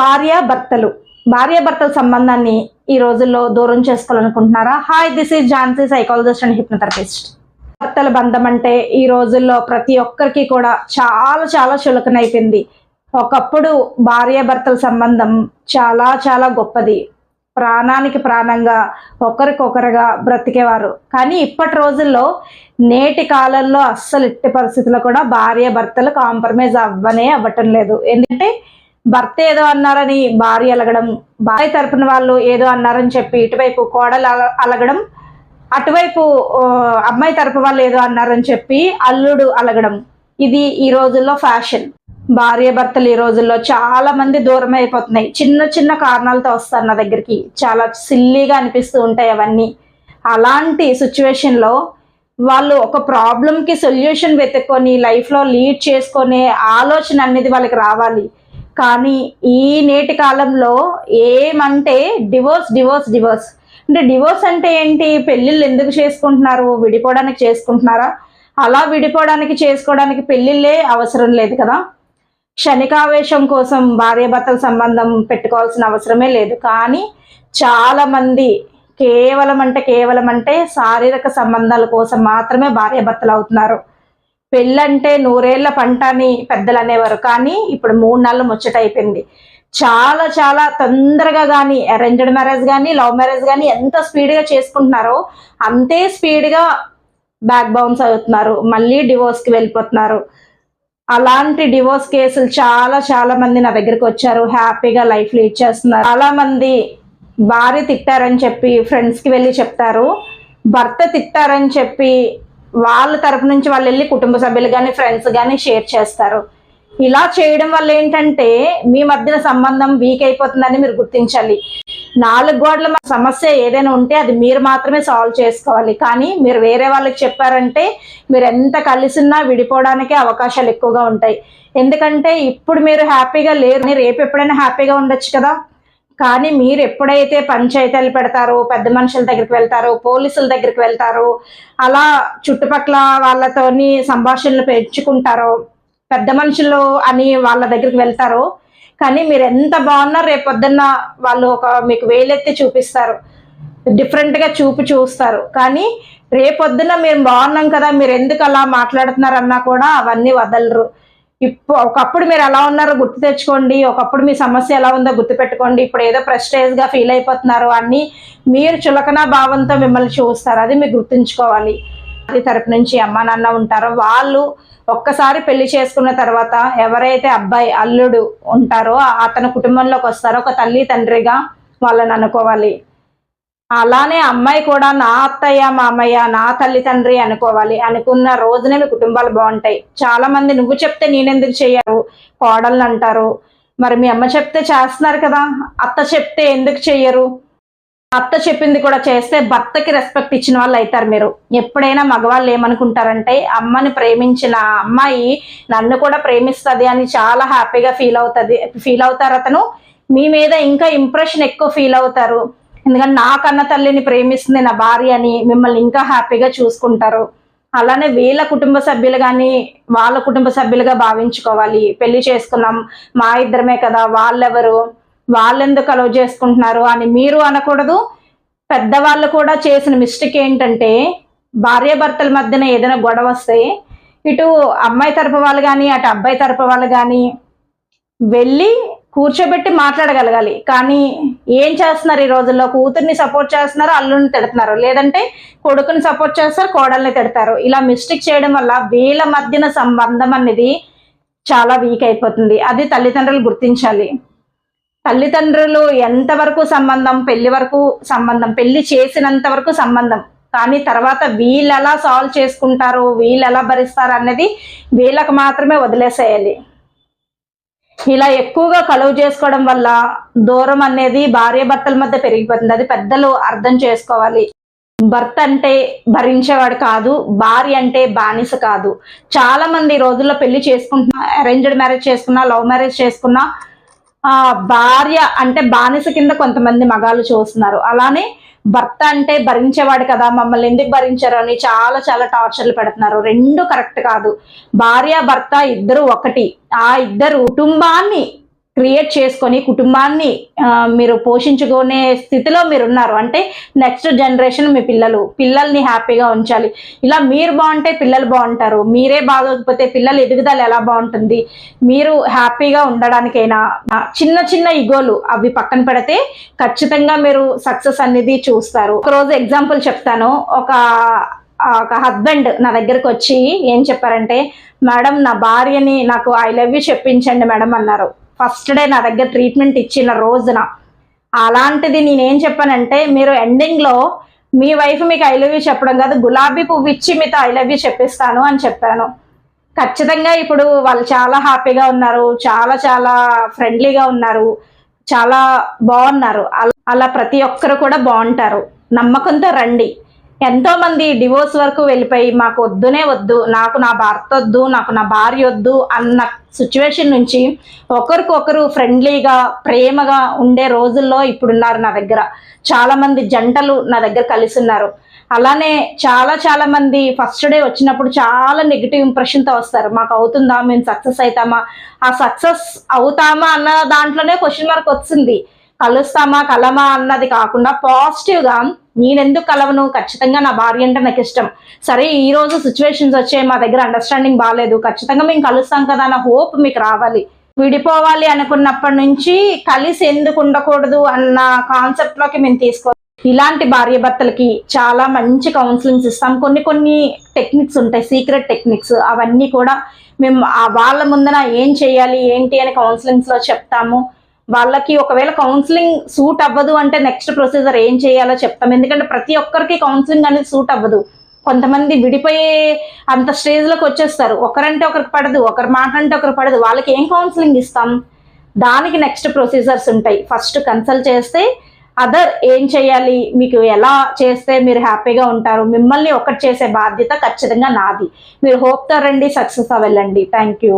భార్య భర్తలు భార్య భర్తల సంబంధాన్ని ఈ రోజుల్లో దూరం చేసుకోవాలనుకుంటున్నారా? Hi this is Jhansi psychologist and hypnotherapist భర్తల బంధం అంటే ఈ రోజుల్లో ప్రతి ఒక్కరికి కూడా చాలా చాలా చులకనైపోయింది. ఒకప్పుడు భార్య భర్తల సంబంధం చాలా చాలా గొప్పది. ప్రాణానికి ప్రాణంగా ఒకరికొకరుగా బ్రతికేవారు. కానీ ఇప్పటి రోజుల్లో నేటి కాలంలో అస్సలు ఎట్టి పరిస్థితుల్లో కూడా భార్య భర్తలు కాంప్రమైజ్ అవ్వనే అవ్వటం లేదు. ఎందుకంటే భర్త ఏదో అన్నారని భార్య అలగడం భార్య తరపున వాళ్ళు ఏదో అన్నారని చెప్పి ఇటువైపు కోడలు అల- అలగడం అటువైపు అమ్మాయి తరపు వాళ్ళు ఏదో అన్నారని చెప్పి అల్లుడు అలగడం. ఇది ఈ రోజుల్లో ఫ్యాషన్. భార్య భర్తలు ఈ రోజుల్లో చాలా మంది దూరం అయిపోతున్నాయి. చిన్న చిన్న కారణాలతో వస్తారు నా దగ్గరికి. చాలా సిల్లీగా అనిపిస్తూ ఉంటాయి అవన్నీ. అలాంటి సిచ్యువేషన్లో వాళ్ళు ఒక ప్రాబ్లంకి సొల్యూషన్ వెతుక్కొని లైఫ్లో లీడ్ చేసుకునే ఆలోచన అనేది వాళ్ళకి రావాలి. కానీ ఈ నేటి కాలంలో ఏమంటే డివోర్స్ డివోర్స్ డివోర్స్. అంటే డివోర్స్ అంటే ఏంటి? పెళ్ళిళ్ళు ఎందుకు చేసుకుంటున్నారు? విడిపోవడానికి చేసుకుంటున్నారా? అలా విడిపోవడానికి చేసుకోవడానికి పెళ్ళిళ్ళే అవసరం లేదు కదా. క్షణికావేశం కోసం భార్యాభర్తల సంబంధం పెట్టుకోవాల్సిన అవసరమే లేదు. కానీ చాలామంది కేవలం అంటే కేవలం అంటే శారీరక సంబంధాల కోసం మాత్రమే భార్యాభర్తలు అవుతున్నారు. పెళ్ళంటే నూరేళ్ళ పంట అని పెద్దలు అనేవారు కానీ ఇప్పుడు మూడు నెలలు ముచ్చట అయిపోయింది. చాలా చాలా తొందరగా కానీ అరేంజ్డ్ మ్యారేజ్ కానీ లవ్ మ్యారేజ్ కానీ ఎంత స్పీడ్గా చేసుకుంటున్నారో అంతే స్పీడ్గా బ్యాక్ బౌన్స్ అవుతున్నారు. మళ్ళీ డివోర్స్కి వెళ్ళిపోతున్నారు. అలాంటి డివోర్స్ కేసులు చాలా చాలా మంది నా దగ్గరికి వచ్చారు. హ్యాపీగా లైఫ్ లీడ్ చేస్తున్నారు. చాలా మంది భార్య తిట్టారని చెప్పి ఫ్రెండ్స్కి వెళ్ళి చెప్తారు. భర్త తిట్టారని చెప్పి వాళ్ళ తరపు నుంచి వాళ్ళు వెళ్ళి కుటుంబ సభ్యులు కానీ ఫ్రెండ్స్ కానీ షేర్ చేస్తారు. ఇలా చేయడం వల్ల ఏంటంటే మీ మధ్యన సంబంధం వీక్ అయిపోతుందని మీరు గుర్తించాలి. నాలుగు గోడల సమస్య ఏదైనా ఉంటే అది మీరు మాత్రమే సాల్వ్ చేసుకోవాలి. కానీ మీరు వేరే వాళ్ళకి చెప్పారంటే మీరు ఎంత కలిసిన్నా విడిపోవడానికి అవకాశాలు ఎక్కువగా ఉంటాయి. ఎందుకంటే ఇప్పుడు మీరు హ్యాపీగా లేరు రేపు ఎప్పుడైనా హ్యాపీగా ఉండొచ్చు కదా. కానీ మీరు ఎప్పుడైతే పంచాయతీలు పెడతారో పెద్ద మనుషుల దగ్గరికి వెళ్తారో పోలీసుల దగ్గరికి వెళ్తారో అలా చుట్టుపక్కల వాళ్ళతోని సంభాషణలు పెంచుకుంటారో పెద్ద మనుషులు అని వాళ్ళ దగ్గరికి వెళ్తారో కానీ మీరు ఎంత బాగున్నా రేపు పొద్దున్న వాళ్ళు ఒక మీకు వేలెత్తి చూపిస్తారు. డిఫరెంట్గా చూపు చూస్తారు. కానీ రేపొద్దున మేము బాగున్నాం కదా మీరు ఎందుకు అలా మాట్లాడుతున్నారన్నా కూడా అవన్నీ వదలరు. ఇప్పుడు ఒకప్పుడు మీరు ఎలా ఉన్నారో గుర్తు తెచ్చుకోండి ఒకప్పుడు మీ సమస్య ఎలా ఉందో గుర్తు పెట్టుకోండి ఇప్పుడు ఏదో prestige గా ఫీల్ అయిపోతున్నారు అన్ని మీరు చులకన భావంతో మిమ్మల్ని చూస్తారు అది మీరు గుర్తుంచుకోవాలి. అది తరపు నుంచి అమ్మ నాన్న ఉంటారో వాళ్ళు ఒక్కసారి పెళ్ళి చేసుకున్న తర్వాత ఎవరైతే అబ్బాయి అల్లుడు ఉంటారో అతని కుటుంబంలోకి వస్తారో ఒక తల్లి తండ్రిగా వాళ్ళని అనుకోవాలి. అలానే అమ్మాయి కూడా నా అత్తయ్య మా అమ్మయ్య నా తల్లి తండ్రి అనుకోవాలి. అనుకున్న రోజునే మీ కుటుంబాలు బాగుంటాయి. చాలా మంది నువ్వు చెప్తే నేనెందుకు చెయ్యరు? కోడళ్ళు అంటారు. మరి మీ అమ్మ చెప్తే చేస్తున్నారు కదా. అత్త చెప్తే ఎందుకు చెయ్యరు? అత్త చెప్పింది కూడా చేస్తే భర్తకి రెస్పెక్ట్ ఇచ్చిన వాళ్ళు అవుతారు మీరు. ఎప్పుడైనా మగవాళ్ళు ఏమనుకుంటారంటే అమ్మని ప్రేమించిన అమ్మాయి నన్ను కూడా ప్రేమిస్తుంది అని చాలా హ్యాపీగా ఫీల్ అవుతుంది ఫీల్ అవుతారు అతను. మీ మీద ఇంకా ఇంప్రెషన్ ఎక్కువ ఫీల్ అవుతారు. ఎందుకంటే నా కన్న తల్లిని ప్రేమిస్తుంది నా భార్య అని మిమ్మల్ని ఇంకా హ్యాపీగా చూసుకుంటారు. అలానే వీళ్ళ కుటుంబ సభ్యులు కానీ వాళ్ళ కుటుంబ సభ్యులుగా భావించుకోవాలి. పెళ్ళి చేసుకున్నాం మా ఇద్దరమే కదా వాళ్ళెవరు? వాళ్ళెందుకు అలవ్ చేసుకుంటున్నారు అని మీరు అనకూడదు. పెద్దవాళ్ళు కూడా చేసిన మిస్టేక్ ఏంటంటే భార్యాభర్తల మధ్యన ఏదైనా గొడవ వస్తే ఇటు అమ్మాయి తరపు వాళ్ళు కానీ అటు అబ్బాయి తరపు వాళ్ళు కానీ వెళ్ళి కూర్చోబెట్టి మాట్లాడగలగాలి. కానీ ఏం చేస్తున్నారు ఈ రోజుల్లో? కూతుర్ని సపోర్ట్ చేస్తున్నారు అల్లుని తిడుతున్నారు. లేదంటే కొడుకుని సపోర్ట్ చేస్తారు కోడల్ని తిడతారు. ఇలా మిస్టేక్ చేయడం వల్ల వీళ్ళ మధ్యన సంబంధం అనేది చాలా వీక్ అయిపోతుంది. అది తల్లిదండ్రులు గుర్తించాలి. తల్లిదండ్రులు ఎంతవరకు సంబంధం పెళ్ళి వరకు సంబంధం పెళ్ళి చేసినంత వరకు సంబంధం. కానీ తర్వాత వీళ్ళు ఎలా సాల్వ్ చేసుకుంటారు వీళ్ళు ఎలా భరిస్తారు అనేది వీళ్ళకు మాత్రమే వదిలేసేయాలి. ఇలా ఎక్కువగా కలువ చేసుకోవడం వల్ల దూరం అనేది భార్య భర్తల మధ్య పెరిగిపోతుంది. అది పెద్దలు అర్థం చేసుకోవాలి. భర్త అంటే భరించేవాడు కాదు భార్య అంటే బానిస కాదు. చాలా మంది రోజుల్లో పెళ్ళి చేసుకుంటున్నా అరేంజ్డ్ మ్యారేజ్ చేసుకున్నా లవ్ మ్యారేజ్ చేసుకున్నా ఆ భార్య అంటే బానిస కింద కొంతమంది మగాళ్ళు చూస్తున్నారు. అలానే భర్త అంటే భరించేవాడు కదా మమ్మల్ని ఎందుకు భరించారు అని చాలా చాలా టార్చర్లు పెడుతున్నారు. రెండు కరెక్ట్ కాదు. భార్య భర్త ఇద్దరు ఒకటి. ఆ ఇద్దరు కుటుంబాన్ని క్రియేట్ చేసుకొని కుటుంబాన్ని మీరు పోషించుకునే స్థితిలో మీరు ఉన్నారు అంటే నెక్స్ట్ జనరేషన్ మీ పిల్లలు పిల్లల్ని హ్యాపీగా ఉంచాలి. ఇలా మీరు బాగుంటే పిల్లలు బాగుంటారు. మీరే బాగోకపోతే పిల్లల ఎదుగుదల ఎలా బాగుంటుంది? మీరు హ్యాపీగా ఉండడానికైనా చిన్న చిన్న ఇగోలు అవి పక్కన పెడితే ఖచ్చితంగా మీరు సక్సెస్ అనేది చూస్తారు. ఒక రోజు ఎగ్జాంపుల్ చెప్తాను. ఒక ఒక హస్బెండ్ నా దగ్గరకు వచ్చి ఏం చెప్పారంటే మేడం నా భార్యని నాకు ఐ లవ్ యూ చెప్పించండి మేడం అన్నారు. ఫస్ట్ డే నా దగ్గర ట్రీట్మెంట్ ఇచ్చిన రోజున. అలాంటిది నేనేం చెప్పానంటే మీరు ఎండింగ్లో మీ వైఫ్ మీకు ఐ లవ్ యూ చెప్పడం కాదు గులాబీ పువ్వు ఇచ్చి మీతో ఐ లవ్ యూ చెప్పిస్తాను అని చెప్పాను. ఖచ్చితంగా ఇప్పుడు వాళ్ళు చాలా హ్యాపీగా ఉన్నారు చాలా చాలా ఫ్రెండ్లీగా ఉన్నారు చాలా బాగున్నారు. అలా ప్రతి ఒక్కరు కూడా బాగుంటారు. నమ్మకంతో రండి. ఎంతో మంది డివోర్స్ వరకు వెళ్ళిపోయి మాకు వద్దునే వద్దు నాకు నా భర్త వద్దు నాకు నా భార్య వద్దు అన్న సిచ్యువేషన్ నుంచి ఒకరికొకరు ఫ్రెండ్లీగా ప్రేమగా ఉండే రోజుల్లో ఇప్పుడున్నారు నా దగ్గర. చాలా మంది జంటలు నా దగ్గర కలిసి ఉన్నారు. అలానే చాలా చాలా మంది ఫస్ట్ డే వచ్చినప్పుడు చాలా నెగిటివ్ ఇంప్రెషన్తో వస్తారు. మాకు అవుతుందా? మేము సక్సెస్ అవుతామా? ఆ సక్సెస్ అవుతామా? అన్న దాంట్లోనే క్వశ్చన్ మార్క్ వచ్చింది. కలుస్తామా కలమా అన్నది కాకుండా పాజిటివ్గా నేనెందుకు కలవను? ఖచ్చితంగా నా భార్య అంటే నాకు ఇష్టం. సరే ఈ రోజు సిచ్యువేషన్స్ వచ్చాయి మా దగ్గర అండర్స్టాండింగ్ బాగాలేదు ఖచ్చితంగా మేము కలుస్తాం కదా అన్న హోప్ మీకు రావాలి. విడిపోవాలి అనుకున్నప్పటి నుంచి కలిసి ఎందుకు ఉండకూడదు అన్న కాన్సెప్ట్లోకి మేము తీసుకో ఇలాంటి భార్య భర్తలకి చాలా మంచి కౌన్సిలింగ్స్ ఇస్తాం. కొన్ని కొన్ని టెక్నిక్స్ ఉంటాయి. సీక్రెట్ టెక్నిక్స్ అవన్నీ కూడా మేము వాళ్ళ ముందన ఏం చేయాలి ఏంటి అని కౌన్సిలింగ్స్లో చెప్తాము. వాళ్ళకి ఒకవేళ కౌన్సిలింగ్ సూట్ అవ్వదు అంటే నెక్స్ట్ ప్రొసీజర్ ఏం చేయాలో చెప్తాం. ఎందుకంటే ప్రతి ఒక్కరికి కౌన్సిలింగ్ అనేది సూట్ అవ్వదు. కొంతమంది విడిపోయే అంత స్టేజ్లోకి వచ్చేస్తారు. ఒకరంటే ఒకరికి పడదు ఒకరి మాట అంటే ఒకరు పడదు. వాళ్ళకి ఏం కౌన్సిలింగ్ ఇస్తాం? దానికి నెక్స్ట్ ప్రొసీజర్స్ ఉంటాయి. ఫస్ట్ కన్సల్ట్ చేస్తే అదర్ ఏం చేయాలి? మీకు ఎలా చేస్తే మీరు హ్యాపీగా ఉంటారు? మిమ్మల్ని ఒకటి చేసే బాధ్యత ఖచ్చితంగా నాది. మీరు హోప్తో రండి సక్సెస్ అవ్వండి థ్యాంక్ యూ